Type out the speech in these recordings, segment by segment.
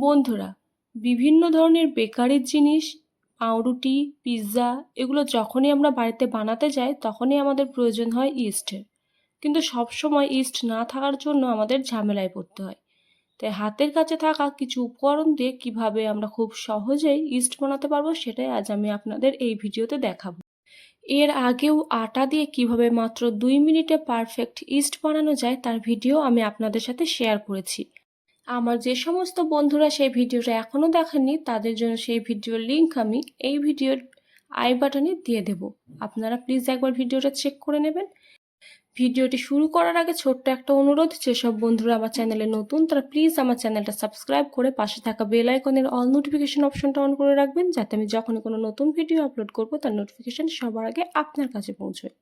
বন্ধুরা, বিভিন্ন ধরনের বেকারির জিনিস, পাউরুটি, পিৎজা, এগুলো যখনই আমরা বাড়িতে বানাতে যাই, তখনই আমাদের প্রয়োজন হয় ইস্টের। কিন্তু সবসময় ইস্ট না থাকার জন্য আমাদের ঝামেলায় পড়তে হয়। তাই হাতের কাছে থাকা কিছু উপকরণ দিয়ে কীভাবে আমরা খুব সহজেই ইস্ট বানাতে পারব, সেটাই আজ আমি আপনাদের এই ভিডিওতে দেখাবো। এর আগেও আটা দিয়ে কীভাবে মাত্র দুই মিনিটে পারফেক্ট ইস্ট বানানো যায়, তার ভিডিও আমি আপনাদের সাথে শেয়ার করেছি। আমার যে সমস্ত বন্ধুরা সেই ভিডিওটা এখনও দেখেননি, তাদের জন্য সেই ভিডিওর লিঙ্ক আমি এই ভিডিওর আই বাটনে দিয়ে দেব। আপনারা প্লিজ একবার ভিডিওটা চেক করে নেবেন। ভিডিওটি শুরু করার আগে ছোট্ট একটা অনুরোধ, যেসব বন্ধুরা আমার চ্যানেলে নতুন, তারা প্লিজ আমার চ্যানেলটা সাবস্ক্রাইব করে পাশে থাকা বেল আইকনের অল নোটিফিকেশন অপশনটা অন করে রাখবেন, যাতে আমি যখনই কোনো নতুন ভিডিও আপলোড করব, তার নোটিফিকেশন সবার আগে আপনার কাছে পৌঁছয়।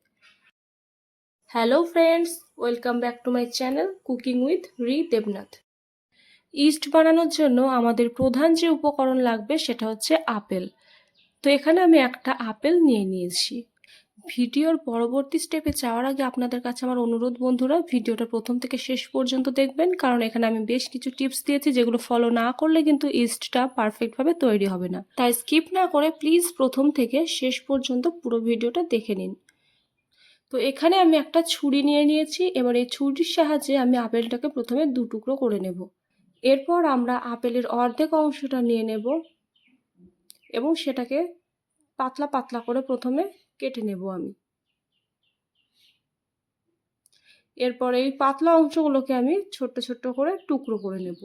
Hello friends welcome back to my channel cooking with Ri Debnath east বানানোর জন্য আমাদের প্রধান যে উপকরণ লাগবে সেটা হচ্ছে আপেল। তো এখানে আমি একটা আপেল নিয়ে নিয়েছি। ভিডিওর পরবর্তী স্টেপে যাওয়ার আগে আপনাদের কাছে আমার অনুরোধ, বন্ধুরা, ভিডিওটা প্রথম থেকে শেষ পর্যন্ত দেখবেন, কারণ এখানে আমি বেশ কিছু টিপস দিয়েছি যেগুলো ফলো না করলে কিন্তু ইস্টটা পারফেক্টভাবে তৈরি হবে না। তাই স্কিপ না করে প্লিজ প্রথম থেকে শেষ পর্যন্ত পুরো ভিডিওটা দেখে নিন। তো এখানে আমি একটা ছুরি নিয়ে নিয়েছি। এবার এই ছুরির সাহায্যে আমি আপেলটাকে প্রথমে দু টুকরো করে নেব। এরপর আমরা আপেলের অর্ধেক অংশটা নিয়ে নেব এবং সেটাকে পাতলা পাতলা করে প্রথমে কেটে নেব আমি। এরপর এই পাতলা অংশগুলোকে আমি ছোট্ট ছোট্ট করে টুকরো করে নেব।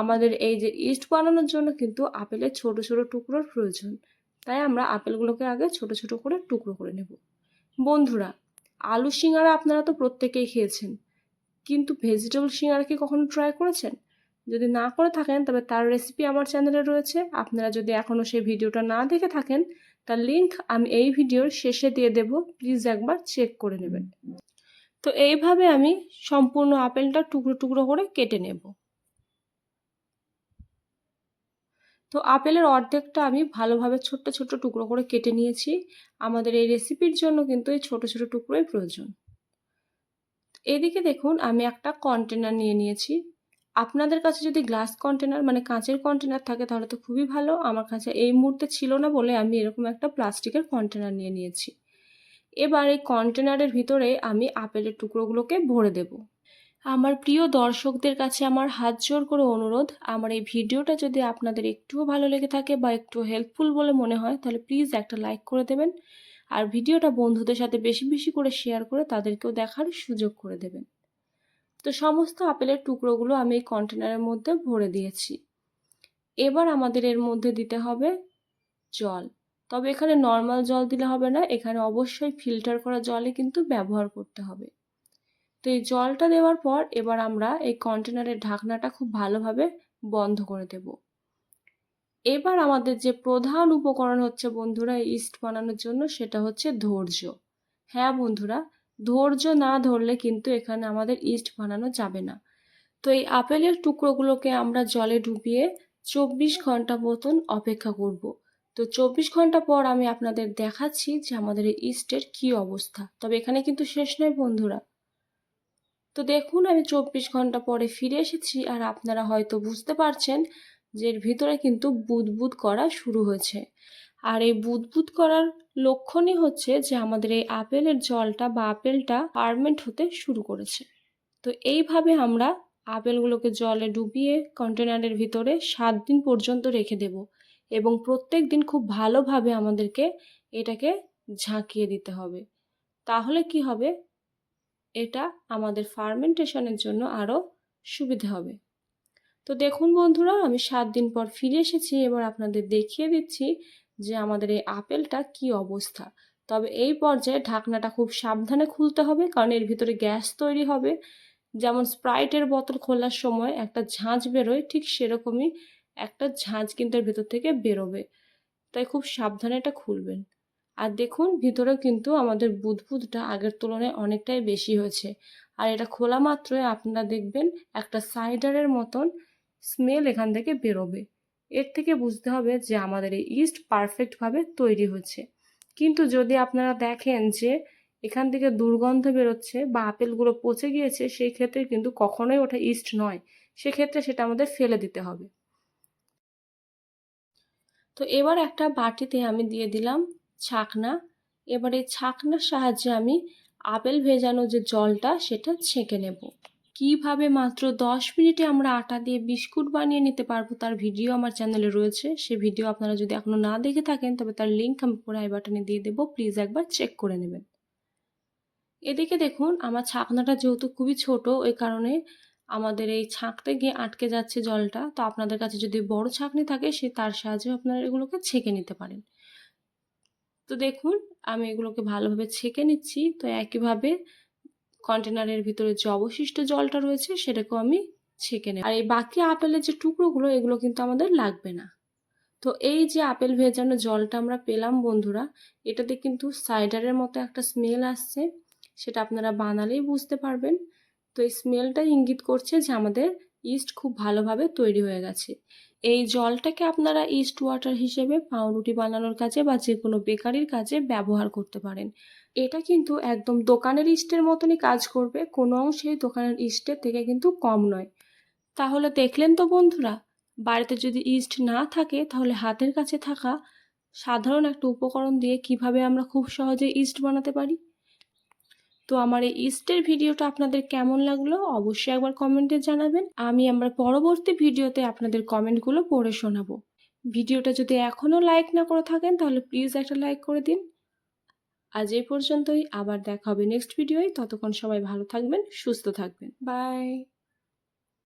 আমাদের এই যে ইস্ট বানানোর জন্য কিন্তু আপেলের ছোট ছোট টুকরোর প্রয়োজন, তাই আমরা আপেলগুলোকে আগে ছোট ছোট করে টুকরো করে নেব। বন্ধুরা, আলু সিঙ্গারা আপনারা তো প্রত্যেকেই খেয়েছেন, কিন্তু ভেজিটেবল সিঙ্গারা কি কখনো ট্রাই করেছেন? যদি না করে থাকেন, তবে তার রেসিপি আমার চ্যানেলে রয়েছে। আপনারা যদি এখনও সেই ভিডিওটা না দেখে থাকেন, তার লিঙ্ক আমি এই ভিডিওর শেষে দিয়ে দেব। প্লিজ একবার চেক করে নেবেন। তো এইভাবে আমি সম্পূর্ণ আপেলটা টুকরো টুকরো করে কেটে নেব। তো আপেলের অর্ধেকটা আমি ভালোভাবে ছোট্ট ছোট্ট টুকরো করে কেটে নিয়েছি। আমাদের এই রেসিপির জন্য কিন্তু এই ছোট ছোট টুকরোই প্রয়োজন। এদিকে দেখুন, আমি একটা কন্টেনার নিয়ে নিয়েছি। আপনাদের কাছে যদি গ্লাস কন্টেনার মানে কাঁচের কন্টেনার থাকে, তাহলে তো খুবই ভালো। আমার কাছে এই মুহূর্তে ছিল না বলে আমি এরকম একটা প্লাস্টিকের কন্টেনার নিয়ে নিয়েছি। এবার এই কন্টেনারের ভিতরে আমি আপেলের টুকরোগুলোকে ভরে দেব। আমার প্রিয় দর্শকদের কাছে আমার হাত জোর করে অনুরোধ, আমার এই ভিডিওটা যদি আপনাদের একটুও ভালো লেগে থাকে বা একটু হেল্পফুল বলে মনে হয়, তাহলে প্লিজ একটা লাইক করে দেবেন। আর ভিডিওটা বন্ধুদের সাথে বেশি বেশি করে শেয়ার করে তাদেরকেও দেখার সুযোগ করে দেবেন। তো সমস্ত আপেলের টুকরোগুলো আমি এই কন্টেনারের মধ্যে ভরে দিয়েছি। এবার আমাদের এর মধ্যে দিতে হবে জল। তবে এখানে নর্মাল জল দিলে হবে না, এখানে অবশ্যই ফিল্টার করা জলে কিন্তু ব্যবহার করতে হবে। তো এই জলটা দেওয়ার পর এবার আমরা এই কন্টেনারের ঢাকনাটা খুব ভালোভাবে বন্ধ করে দেব। এবার আমাদের যে প্রধান উপকরণ হচ্ছে বন্ধুরা ইস্ট বানানোর জন্য সেটা হচ্ছে ধৈর্য। হ্যাঁ বন্ধুরা ধৈর্য না ধরলে কিন্তু এখানে আমাদের ইস্ট বানানো যাবে না। তো এই আপেলের টুকরোগুলোকে আমরা জলে ডুবিয়ে চব্বিশ ঘণ্টা মতন অপেক্ষা করব। তো চব্বিশ ঘণ্টা পর আমি আপনাদের দেখাচ্ছি যে আমাদের এই ইস্টের কী অবস্থা। তবে এখানে কিন্তু শেষ নয় বন্ধুরা। তো দেখুন, আমি চব্বিশ ঘণ্টা পরে ফিরে এসেছি আর আপনারা হয়তো বুঝতে পারছেন যে এর ভিতরে কিন্তু বুদবুদ করা শুরু হয়েছে। আর এই বুদবুদ করার লক্ষণই হচ্ছে যে আমাদের এই আপেলের জলটা বা আপেলটা পারমেন্ট হতে শুরু করেছে। তো এইভাবে আমরা আপেলগুলোকে জলে ডুবিয়ে কন্টেনারের ভিতরে সাত দিন পর্যন্ত রেখে দেব এবং প্রত্যেক দিন খুব ভালোভাবে আমাদেরকে এটাকে ঝাঁকিয়ে দিতে হবে। তাহলে কি হবে? এটা আমাদের ফার্মেন্টেশনের জন্য আরও সুবিধে হবে। তো দেখুন বন্ধুরা, আমি সাত দিন পর ফিরে এসেছি, এবার আপনাদের দেখিয়ে দিচ্ছি যে আমাদের এই আপেলটা কি অবস্থা? তবে এই পর্যায়ে ঢাকনাটা খুব সাবধানে খুলতে হবে, কারণ এর ভিতরে গ্যাস তৈরি হবে। যেমন স্প্রাইটের বোতল খোলার সময় একটা ঝাঁঝ বেরোয়, ঠিক সেরকমই একটা ঝাঁঝ কিন্তু এর ভেতর থেকে বেরোবে। তাই খুব সাবধানে এটা খুলবেন। আর দেখুন ভিতরে কিন্তু আমাদের বুদবুদটা আগের তুলনায় অনেকটাই বেশি হয়েছে। আর এটা খোলা মাত্রই আপনারা দেখবেন একটা সাইডারের মতন স্মেল এখান থেকে বেরোবে। এর থেকে বুঝতে হবে যে আমাদের এই ইস্ট পারফেক্টভাবে তৈরি হচ্ছে। কিন্তু যদি আপনারা দেখেন যে এখান থেকে দুর্গন্ধ বেরোচ্ছে বা আপেলগুলো পচে গিয়েছে, সেই ক্ষেত্রে কিন্তু কখনোই ওটা ইস্ট নয়। সেক্ষেত্রে সেটা আমাদের ফেলে দিতে হবে। তো এবার একটা বাটিতে আমি দিয়ে দিলাম ছাকনা। এবার এই ছাকনার সাহায্যে আমি আপেল ভেজানো যে জলটা, সেটা ছেঁকে নেব। কীভাবে মাত্র দশ মিনিটে আমরা আটা দিয়ে বিস্কুট বানিয়ে নিতে পারব তার ভিডিও আমার চ্যানেলে রয়েছে। সে ভিডিও আপনারা যদি এখনও না দেখে থাকেন, তবে তার লিঙ্ক আমি পরে আই বাটনে দিয়ে দেবো। প্লিজ একবার চেক করে নেবেন। এদিকে দেখুন, আমার ছাকনাটা যেহেতু খুবই ছোট, ওই কারণে আমাদের এই ছাঁকতে গিয়ে আটকে যাচ্ছে জলটা। তো আপনাদের কাছে যদি বড় ছাঁকনি থাকে, সে তার সাহায্যে আপনারা এগুলোকে ছেঁকে নিতে পারেন। তো দেখুন, আমি এগুলোকে ভালোভাবে ছেঁকে নিচ্ছি। তো একইভাবে কন্টেনারের ভিতরে যে অবশিষ্ট জলটা রয়েছে সেটাকেও আমি ছেঁকে নেব। আর এই বাকি আপেলের যে টুকরোগুলো, এগুলো কিন্তু আমাদের লাগবে না। তো এই যে আপেল ভেজানো জলটা আমরা পেলাম বন্ধুরা, এটাতে কিন্তু সাইডারের মতো একটা স্মেল আসছে, সেটা আপনারা বানালেই বুঝতে পারবেন। তো এই স্মেলটা ইঙ্গিত করছে যে আমাদের ইস্ট খুব ভালোভাবে তৈরি হয়ে গেছে। এই জলটাকে আপনারা ইস্ট ওয়াটার হিসেবে পাউরুটি বানানোর কাজে বা যে কোনো বেকারির কাজে ব্যবহার করতে পারেন। এটা কিন্তু একদম দোকানের ইস্টের মতনই কাজ করবে, কোনো অংশেই দোকানের ইস্টের থেকে কিন্তু কম নয়। তাহলে দেখলেন তো বন্ধুরা, বাড়িতে যদি ইস্ট না থাকে, তাহলে হাতের কাছে থাকা সাধারণ একটা উপকরণ দিয়ে কীভাবে আমরা খুব সহজে ইস্ট বানাতে পারি? তো আমার এই ইস্টের ভিডিওটা আপনাদের কেমন লাগল অবশ্যই একবার কমেন্টে জানাবেন। আমি আমার পরবর্তী ভিডিওতে আপনাদের কমেন্টগুলো পড়ে শোনাবো। ভিডিওটা যদি এখনও লাইক না করে থাকেন তাহলে প্লিজ একটা লাইক করে দিন। আজ এই পর্যন্তই, আবার দেখা হবে নেক্সট ভিডিওয়। ততক্ষণ সবাই ভালো থাকবেন, সুস্থ থাকবেন। বাই।